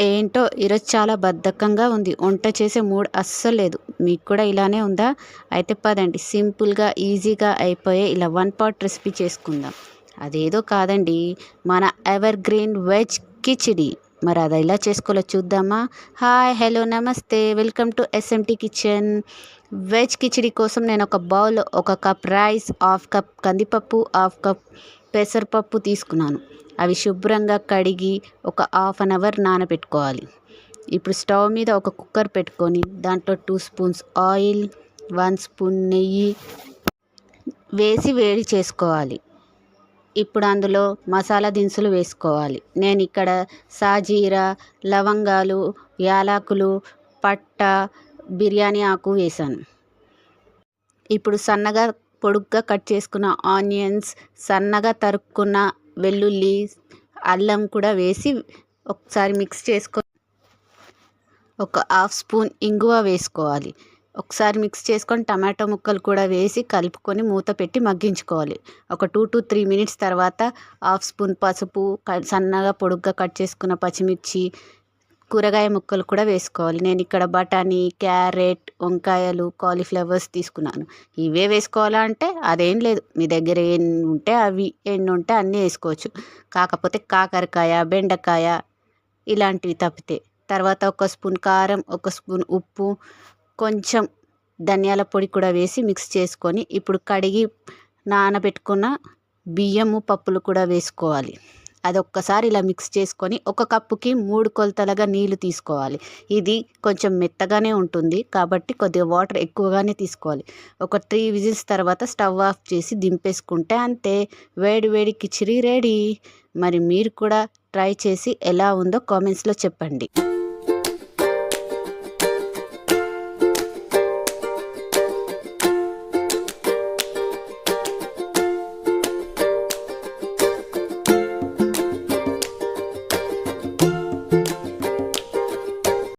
ఏంటో ఈరోజు చాలా బద్ధకంగా ఉంది. వంట చేసే మూడ్ అస్సలు లేదు. మీకు కూడా ఇలానే ఉందా? అయితే పదండి. సింపుల్గా ఈజీగా అయిపోయే ఇలా వన్ పాట్ రెసిపీ చేసుకుందాం. అదేదో కాదండి. మన ఎవర్ గ్రీన్ వెజ్ కిచిడి. మరి అది ఎలా చేసుకోవాలో చూద్దామా? హాయ్ హలో నమస్తే. Welcome to SMT kitchen. Veg khichdi కోసం నేను ఒక బౌల్ ఒక కప్ రైస్ హాఫ్ కప్ కందిపప్పు హాఫ్ కప్ పెసరపప్పు తీసుకున్నాను. అవి శుభ్రంగా కడిగి ఒక హాఫ్ అన్ అవర్ నానబెట్టుకోవాలి ఇప్పుడు స్టవ్ మీద ఒక కుక్కర్ పెట్టుకొని దాంట్లో two spoons oil one spoon నెయ్యి వేసి వేడి చేసుకోవాలి. ఇప్పుడు అందులో మసాలా దినుసులు వేసుకోవాలి. నేను ఇక్కడ సాజీరా లవంగాలు యాలకులు పట్ట బిర్యానీ ఆకు వేసాను ఇప్పుడు సన్నగా పొడుగ్గా కట్ చేసుకున్న ఆనియన్స్ సన్నగా తరుక్కున్న వెల్లుల్లి అల్లం కూడా వేసి ఒకసారి మిక్స్ చేసుకొని ఒక హాఫ్ స్పూన్ ఇంగువ వేసుకోవాలి. ఒకసారి మిక్స్ చేసుకొని టమాటో ముక్కలు కూడా వేసి కలుపుకొని మూత పెట్టి మగ్గించుకోవాలి. ఒక టూ టు త్రీ మినిట్స్ తర్వాత హాఫ్ స్పూన్ పసుపు సన్నగా పొడుగ్గా కట్ చేసుకున్న పచ్చిమిర్చి కూరగాయ ముక్కలు కూడా వేసుకోవాలి. నేను ఇక్కడ బఠానీ క్యారెట్ వంకాయలు కాలీఫ్లవర్స్ తీసుకున్నాను. ఇవే వేసుకోవాలా అంటే అదేం లేదు. మీ దగ్గర ఎన్ని ఉంటే అవి ఎన్ని ఉంటే అన్నీ వేసుకోవచ్చు. కాకపోతే కాకరకాయ బెండకాయ ఇలాంటివి తప్పితే. తర్వాత ఒక స్పూన్ కారం ఒక స్పూన్ ఉప్పు కొంచెం ధనియాల పొడి కూడా వేసి మిక్స్ చేసుకొని ఇప్పుడు కడిగి నానబెట్టుకున్న బియ్యము పప్పులు కూడా వేసుకోవాలి. అది ఒక్కసారి ఇలా మిక్స్ చేసుకొని ఒక కప్పుకి మూడు కొలతలుగా నీళ్ళు తీసుకోవాలి. ఇది కొంచెం మెత్తగానే ఉంటుంది కాబట్టి కొద్దిగా వాటర్ ఎక్కువగానే తీసుకోవాలి. ఒక త్రీ విజిల్స్ తర్వాత స్టవ్ ఆఫ్ చేసి దింపేసుకుంటే అంతే. వేడి వేడి కిచిడి రెడీ. మరి మీరు కూడా ట్రై చేసి ఎలా ఉందో కామెంట్స్లో చెప్పండి.